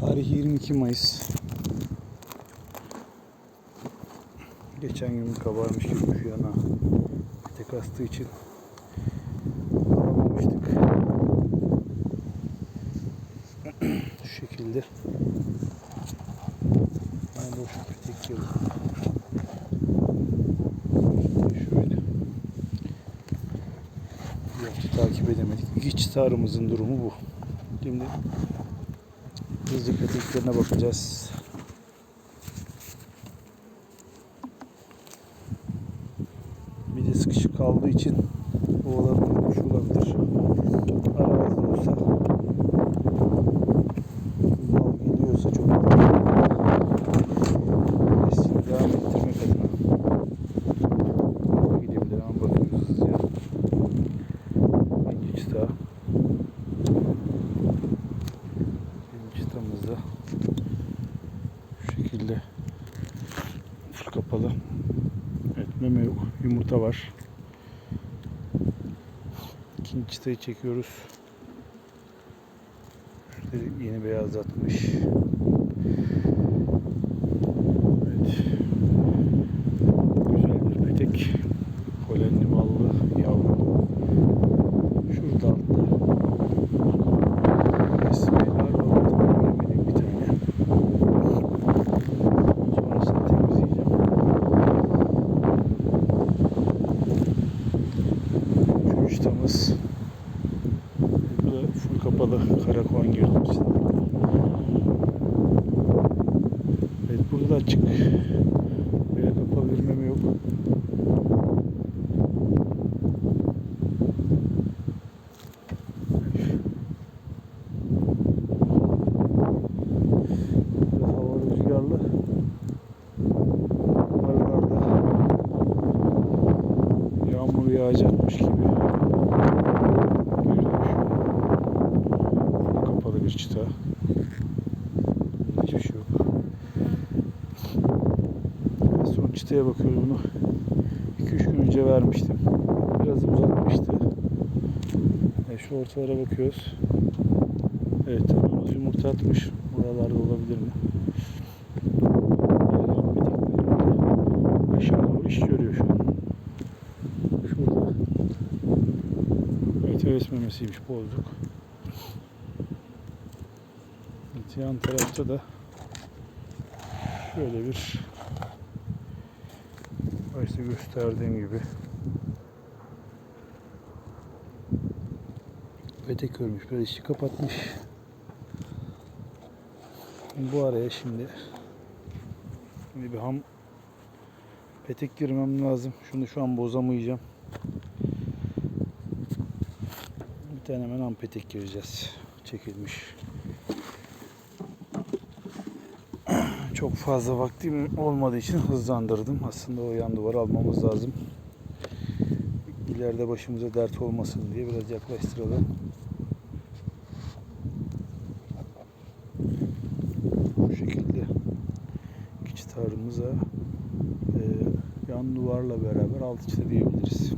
Tarih 22 Mayıs. Geçen gün kabarmış gibi şu yana tek astığı için alamamıştık. şu şekilde. Ben boş bir tek yıl. Şöyle. Hafta takip edemedik. İki çıtarımızın durumu bu. Şimdi hızlı peteklerine bakacağız. Bir de sıkışık kaldığı için oğlanmış şekilde full kapalı. Evet meme yok. Yumurta var. İkinci çıtayı çekiyoruz. Şurada yeni beyazlatmış. Evet. Güzel bir petek. Polenli ballı yavru. Şurada altta. Bismillah. Göremedim bir tane. Sonrasını temizleyeceğim. Üçüncü çıtamız. Bu da full kapalı karakoğan girmiş. Evet burada da açık. Böyle kapalı bir meme yok. Biraz hava rüzgarlı. Aralarda yağmur yağacakmış gibi. Görünüyor şu an. Kapalı bir çıta. Hiçbir şey yok. Çıtaya bakıyorum bunu. 2-3 gün önce vermiştim. Biraz uzatmıştı. E, şu ortalara bakıyoruz. Evet, tanrımız yumurta atmış. Buralarda olabilir mi? Aşağı doğru iş görüyor şu an. Şurada. Evet, heves memesiymiş bozduk. Evet, yan tarafta da şöyle bir başta gösterdiğim gibi petek örmüş. Biraz içi kapatmış. Bu araya şimdi şimdi bir ham petek girmem lazım. Şunu şu an bozamayacağım. Bir tane hemen ham petek gireceğiz. Çekilmiş. Çok fazla vaktim olmadığı için hızlandırdım. Aslında o yan duvarı almamız lazım. İleride başımıza dert olmasın diye biraz yaklaştıralım. Bu şekilde iki çıtarımıza e, yan duvarla beraber altı çıta diyebiliriz.